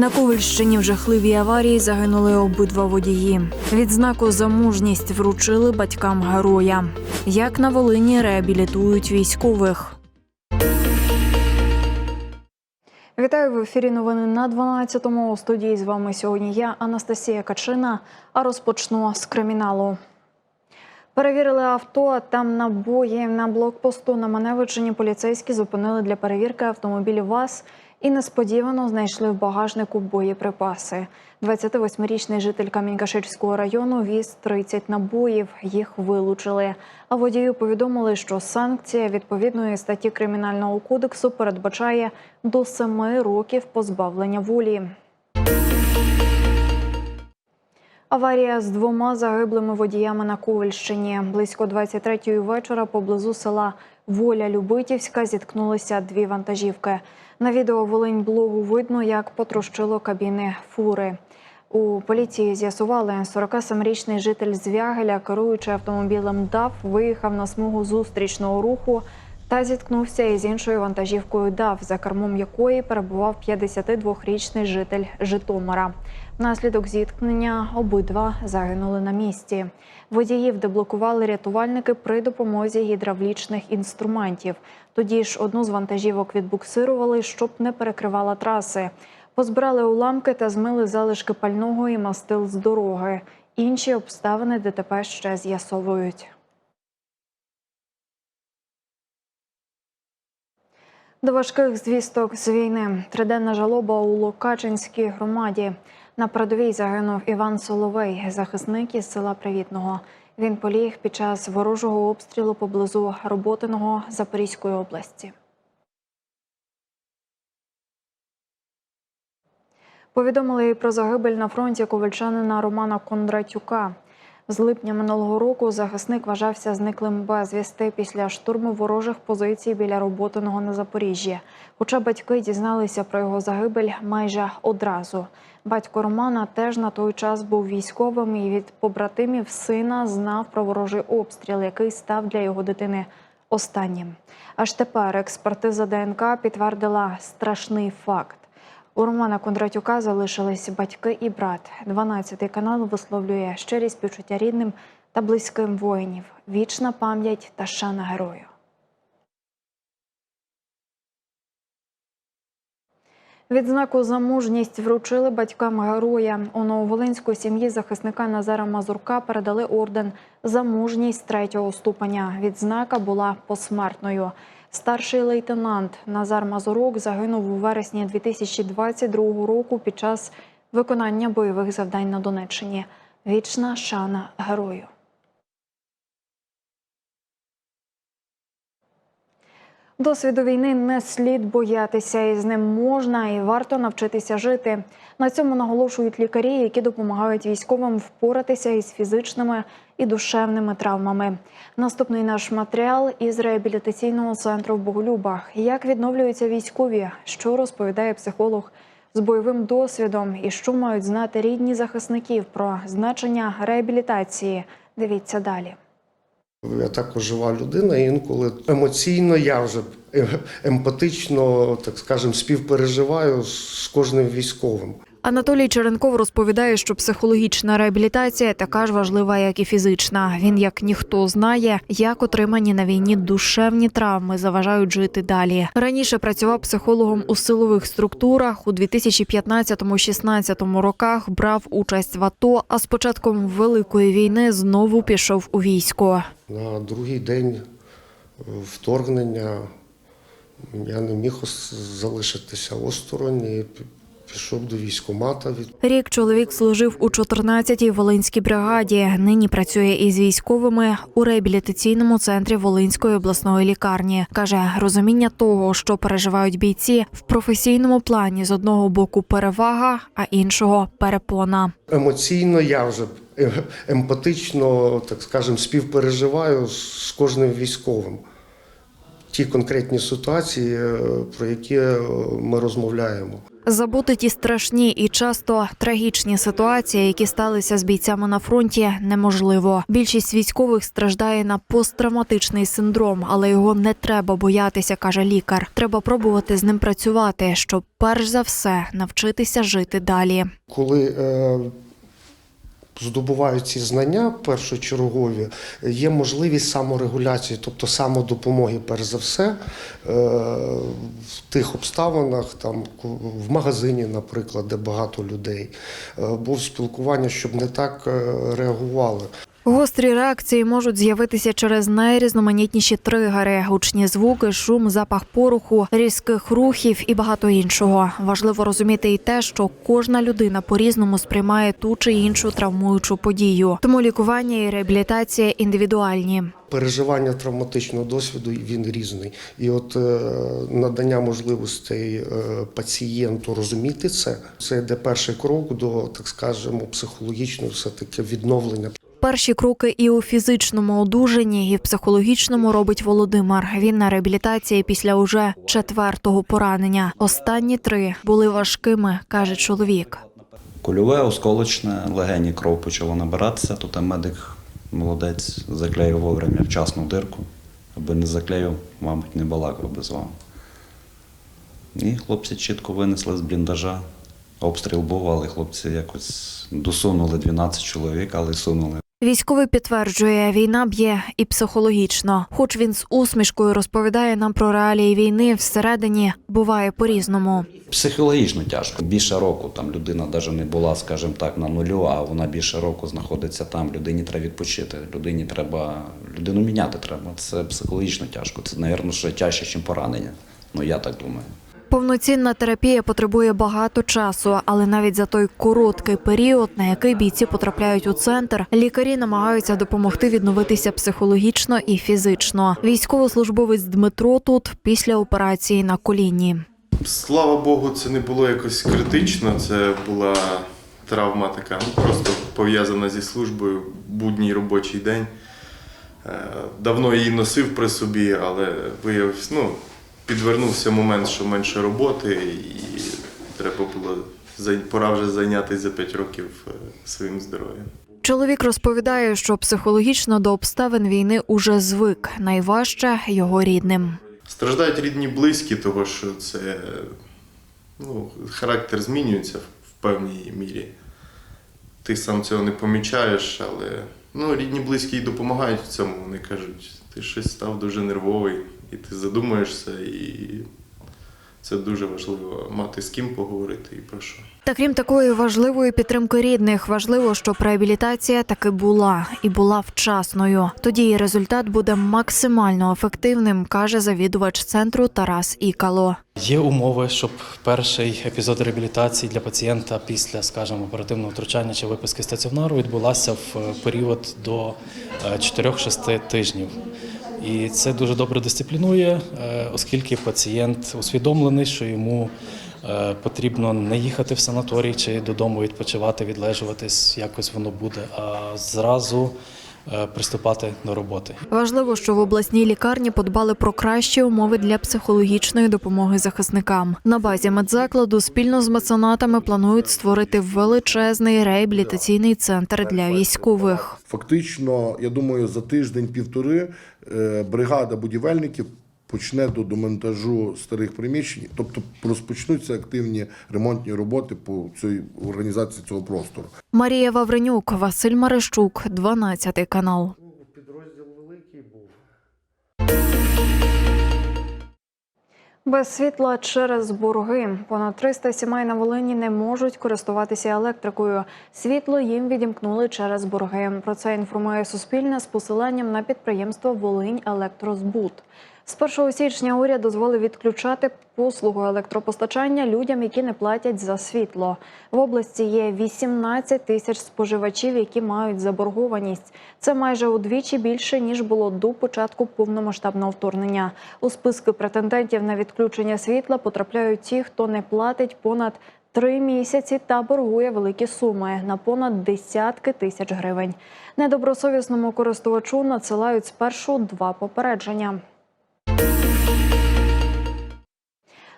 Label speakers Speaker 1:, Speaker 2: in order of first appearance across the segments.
Speaker 1: На Ковальщині в жахливій аварії загинули обидва водії. Відзнаку за мужність вручили батькам героя. Як на Волині реабілітують військових. Вітаю в ефірі. Новини на 12-му. У студії з вами сьогодні я, Анастасія Качина. А розпочну з криміналу. Перевірили авто. Там набої на блокпосту на Маневичині поліцейські зупинили для перевірки автомобіль ВАЗ і несподівано знайшли в багажнику боєприпаси. 28-річний житель Камінь-Каширського району віз 30 набоїв. Їх вилучили. А водію повідомили, що санкція відповідної статті кримінального кодексу передбачає до 7 років позбавлення волі. Аварія з двома загиблими водіями на Ковальщині. Близько 23-ї вечора поблизу села Воля Любитівська зіткнулися дві вантажівки. На відео Волинь блогу видно, як потрощило кабіни фури. У поліції з'ясували, 47-річний житель Звягеля, керуючи автомобілем ДАФ, виїхав на смугу зустрічного руху та зіткнувся із іншою вантажівкою ДАФ, за кермом якої перебував 52-річний житель Житомира. Внаслідок зіткнення обидва загинули на місці. Водіїв деблокували рятувальники при допомозі гідравлічних інструментів. Тоді ж одну з вантажівок відбуксирували, щоб не перекривала траси. Позбирали уламки та змили залишки пального і мастил з дороги. Інші обставини ДТП ще з'ясовують. До важких звісток з війни триденна жалоба у Локачинській громаді. На передовій загинув Іван Соловей, захисник із села Привітного. Він поліг під час ворожого обстрілу поблизу Роботиного Запорізької області. Повідомили про загибель на фронті ковальчанина Романа Кондратюка. З липня минулого року захисник вважався зниклим безвісти після штурму ворожих позицій біля Роботиного на Запоріжжі. Хоча батьки дізналися про його загибель майже одразу. Батько Романа теж на той час був військовим і від побратимів сина знав про ворожий обстріл, який став для його дитини останнім. Аж тепер експертиза ДНК підтвердила страшний факт. У Романа Кондратюка залишились батьки і брат. 12-й канал висловлює щирі співчуття рідним та близьким воїнів. Вічна пам'ять та шана герою. Відзнаку за мужність вручили батькам героя. У Нововолинську сім'ї захисника Назара Мазурка передали орден за мужність третього ступеня. Відзнака була посмертною. Старший лейтенант Назар Мазурок загинув у вересні 2022 року під час виконання бойових завдань на Донеччині. Вічна шана герою. Досвіду війни не слід боятися, і з ним можна і варто навчитися жити. На цьому наголошують лікарі, які допомагають військовим впоратися із фізичними і душевними травмами. Наступний наш матеріал із реабілітаційного центру в Боголюбах. Як відновлюються військові, що розповідає психолог з бойовим досвідом, і що мають знати рідні захисників про значення реабілітації. Дивіться далі.
Speaker 2: Я також жива людина, інколи емоційно я вже е- емпатично, так скажемо, співпереживаю з кожним військовим.
Speaker 1: Анатолій Черенков розповідає, що психологічна реабілітація така ж важлива, як і фізична. Він як ніхто знає, як отримані на війні душевні травми заважають жити далі. Раніше працював психологом у силових структурах. У 2015-16 роках брав участь в АТО. А з початком великої війни знову пішов у військо.
Speaker 2: На другий день вторгнення я не міг залишитися осторонь пішов до військкомата. Від
Speaker 1: Рік чоловік служив у 14-й Волинській бригаді. Нині працює із військовими у реабілітаційному центрі Волинської обласної лікарні. каже, розуміння того, що переживають бійці в професійному плані з одного боку перевага, а іншого перепона.
Speaker 2: емоційно я вже е- емпатично, так скажемо, співпереживаю з кожним військовим. Ті конкретні ситуації, е, про які е, ми розмовляємо.
Speaker 1: Забути ті страшні і часто трагічні ситуації, які сталися з бійцями на фронті, неможливо. Більшість військових страждає на посттравматичний синдром, але його не треба боятися, каже лікар. Треба пробувати з ним працювати, щоб перш за все навчитися жити далі.
Speaker 2: Коли е, здобувають ці знання першочергові, є можливість саморегуляції, тобто самодопомоги, перш за все, е, в тих обставинах, там в магазині, наприклад, де багато людей, бо був спілкування, щоб не так е, реагували.
Speaker 1: Гострі реакції можуть з'явитися через найрізноманітніші тригери: гучні звуки, шум, запах пороху, різких рухів і багато іншого. Важливо розуміти і те, що кожна людина по-різному сприймає ту чи іншу травмуючу подію. Тому лікування і реабілітація індивідуальні.
Speaker 2: Переживання травматичного досвіду він різний. І от е, надання можливостей е, пацієнту розуміти це, це йде перший крок до, так скажемо, психологічного все-таки відновлення.
Speaker 1: Перші кроки і у фізичному одужанні, і в психологічному робить Володимир. Він на реабілітації після уже четвертого поранення. Останні три були важкими, каже чоловік.
Speaker 3: Кульове, осколочне, легені кров почало набиратися, то медик молодець заклеїв вовремя вчасну дирку. Аби не заклеїв, мабуть, не балакав би з вами. І хлопці чітко винесли з бліндажа. Обстріл був, але хлопці якось досунули 12 чоловік, але сунули.
Speaker 1: Військовий підтверджує, війна б'є і психологічно. Хоч він з усмішкою розповідає нам про реалії війни, всередині буває по-різному.
Speaker 3: Психологічно тяжко. Більше року там людина навіть не була, скажімо так, на нулю, а вона більше року знаходиться там. Людині треба відпочити. Людині треба людину міняти треба. Це психологічно тяжко. Це, мабуть, ще тяжче, ніж поранення. Ну я так думаю.
Speaker 1: Повноцінна терапія потребує багато часу, але навіть за той короткий період, на який бійці потрапляють у центр, лікарі намагаються допомогти відновитися психологічно і фізично. Військовослужбовець Дмитро тут після операції на коліні.
Speaker 4: Слава Богу, це не було якось критично. Це була травма така, ну, просто пов'язана зі службою, будній робочий день. Е, Давно її носив при собі, але виявився, ну, підвернувся момент, що менше роботи, і треба було пора вже зайнятися за 5 років е, своїм здоров'ям.
Speaker 1: Чоловік розповідає, що психологічно до обставин війни уже звик. Найважче його рідним.
Speaker 4: Страждають рідні близькі, тому що це ну, характер змінюється в в певній мірі. Ти сам цього не помічаєш, але ну, рідні близькі й допомагають в цьому. Вони кажуть, ти щось став дуже нервовий, і ти задумаєшся, і це дуже важливо мати з ким поговорити і про що.
Speaker 1: Та крім такої важливої підтримки рідних, важливо, щоб реабілітація таки була і була вчасною. Тоді і результат буде максимально ефективним, каже завідувач центру Тарас Ікало.
Speaker 5: Є умови, щоб перший епізод реабілітації для пацієнта після, скажімо, оперативного втручання чи виписки стаціонару відбулася в е, період до е, 4-6 тижнів. І це дуже добре дисциплінує, е, оскільки пацієнт усвідомлений, що йому е, потрібно не їхати в санаторій чи додому відпочивати, відлежуватись, якось воно буде, а зразу приступати до роботи.
Speaker 1: Важливо, що в обласній лікарні подбали про кращі умови для психологічної допомоги захисникам. На базі медзакладу спільно з меценатами планують створити величезний реабілітаційний центр для військових.
Speaker 6: Фактично, я думаю, за тиждень-півтори е, бригада будівельників почне до демонтажу старих приміщень, тобто розпочнуться активні ремонтні роботи по цій організації цього простору.
Speaker 1: Марія Вавренюк, Василь Марищук, 12 канал.
Speaker 2: Підрозділ великий був.
Speaker 1: Без світла через борги. Понад 300 сімей на Волині не можуть користуватися електрикою. Світло їм відімкнули через борги. Про це інформує Суспільне з посиланням на підприємство Волинь Електрозбут. З 1 січня уряд дозволив відключати послугу електропостачання людям, які не платять за світло. В області є 18 тисяч споживачів, які мають заборгованість. Це майже удвічі більше ніж було до початку повномасштабного вторгнення. У списки претендентів на відключення світла потрапляють ті, хто не платить понад три місяці та боргує великі суми на понад десятки тисяч гривень. Недобросовісному користувачу надсилають спершу два попередження.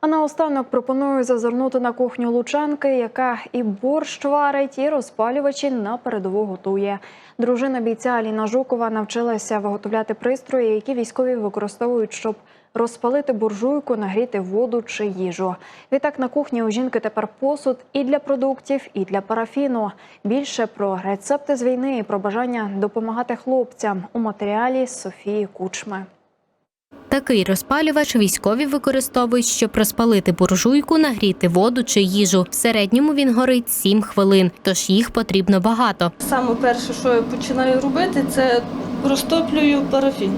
Speaker 1: А наостанок пропоную зазирнути на кухню Лучанки, яка і борщ варить, і розпалювачі на передову готує. Дружина бійця Аліна Жукова навчилася виготовляти пристрої, які військові використовують, щоб розпалити буржуйку, нагріти воду чи їжу. Відтак на кухні у жінки тепер посуд і для продуктів, і для парафіну. Більше про рецепти з війни і про бажання допомагати хлопцям у матеріалі Софії Кучми.
Speaker 7: Такий розпалювач військові використовують, щоб розпалити буржуйку, нагріти воду чи їжу. В середньому він горить 7 хвилин, тож їх потрібно багато.
Speaker 8: Саме перше, що я починаю робити, це розтоплюю парафін.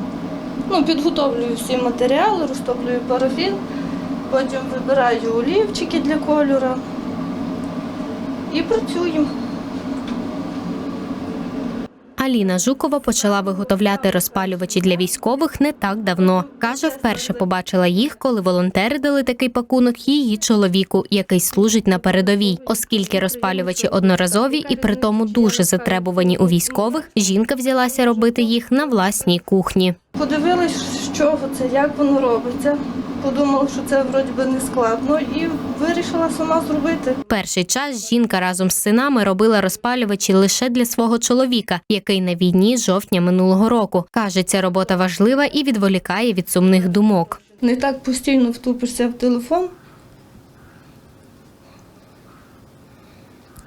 Speaker 8: Ну, підготовлюю всі матеріали, розтоплюю парафін, потім вибираю олівчики для кольору і працюю.
Speaker 7: Аліна Жукова почала виготовляти розпалювачі для військових не так давно. Каже, вперше побачила їх, коли волонтери дали такий пакунок її чоловіку, який служить на передовій. Оскільки розпалювачі одноразові і при тому дуже затребувані у військових, жінка взялася робити їх на власній кухні.
Speaker 8: Подивилась, чого це, як воно робиться. Подумала, що це вроді би не складно, і вирішила сама зробити.
Speaker 7: Перший час жінка разом з синами робила розпалювачі лише для свого чоловіка, який на війні з жовтня минулого року. Каже, ця робота важлива і відволікає від сумних думок.
Speaker 8: Не так постійно втупишся в телефон.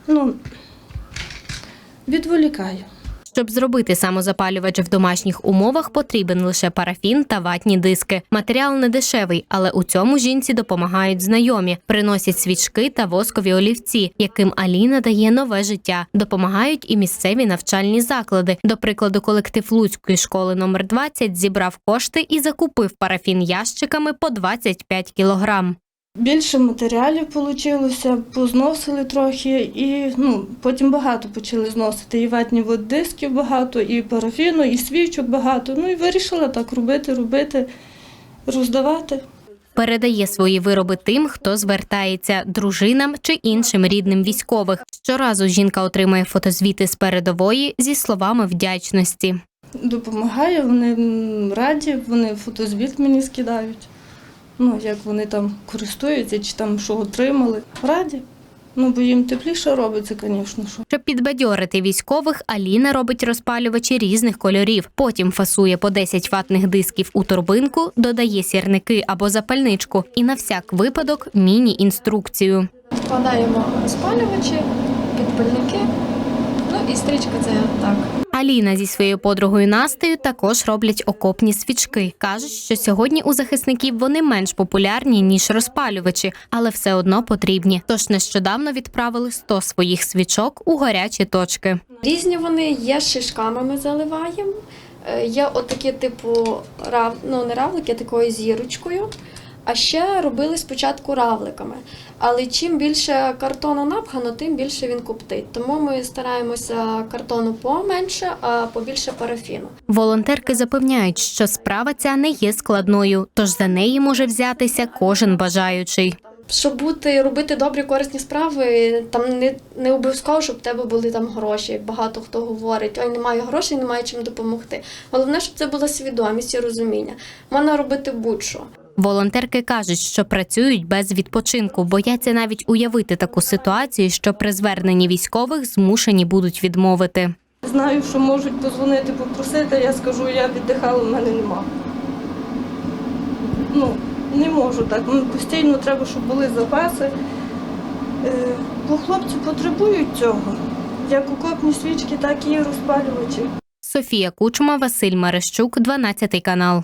Speaker 8: Ну, відволікаю.
Speaker 7: Щоб зробити самозапалювач в домашніх умовах, потрібен лише парафін та ватні диски. Матеріал не дешевий, але у цьому жінці допомагають знайомі. Приносять свічки та воскові олівці, яким Аліна дає нове життя. Допомагають і місцеві навчальні заклади. До прикладу, колектив Луцької школи номер 20 зібрав кошти і закупив парафін ящиками по 25 кілограм.
Speaker 8: Більше матеріалів вийшло, позносили трохи, і ну, потім багато почали зносити. І ватні от дисків багато, і парафіну, і свічок багато. Ну і вирішила так робити, робити, роздавати.
Speaker 7: Передає свої вироби тим, хто звертається дружинам чи іншим рідним військових. Щоразу жінка отримує фотозвіти з передової зі словами вдячності.
Speaker 8: Допомагає, вони раді, вони фотозвіт мені скидають. Ну, як вони там користуються, чи там що отримали. Раді. Ну, бо їм тепліше робиться, звісно. що.
Speaker 7: Щоб підбадьорити військових, Аліна робить розпалювачі різних кольорів. Потім фасує по 10 ватних дисків у торбинку, додає сірники або запальничку і на всяк випадок міні-інструкцію.
Speaker 9: Вкладаємо розпалювачі, підпальники. І стрічка це так.
Speaker 7: Аліна зі своєю подругою Настею також роблять окопні свічки. кажуть, що сьогодні у захисників вони менш популярні ніж розпалювачі, але все одно потрібні. Тож нещодавно відправили 100 своїх свічок у гарячі точки.
Speaker 9: Різні вони є з шишками ми заливаємо. Е, Є отакі, типу, рав... ну не равлики, а такою зірочкою. А ще робили спочатку равликами. Але чим більше картону напхано, тим більше він коптить. Тому ми стараємося картону поменше, а побільше парафіну.
Speaker 7: Волонтерки запевняють, що справа ця не є складною, тож за неї може взятися кожен бажаючий.
Speaker 9: Щоб бути робити добрі корисні справи, там не, не обов'язково, щоб в тебе були там гроші. Як багато хто говорить, ой, немає грошей, немає чим допомогти. Головне, щоб це була свідомість і розуміння. Можна робити будь-що.
Speaker 7: Волонтерки кажуть, що працюють без відпочинку, бояться навіть уявити таку ситуацію, що при зверненні військових змушені будуть відмовити.
Speaker 8: Знаю, що можуть позвонити, попросити, я скажу, я віддихала, в мене нема. Ну, не можу так. Ну, Постійно треба, щоб були запаси. Е, Бо хлопці потребують цього. Як окопні свічки, так і розпалювачі.
Speaker 7: Софія Кучма, Василь Марещук, 12 канал.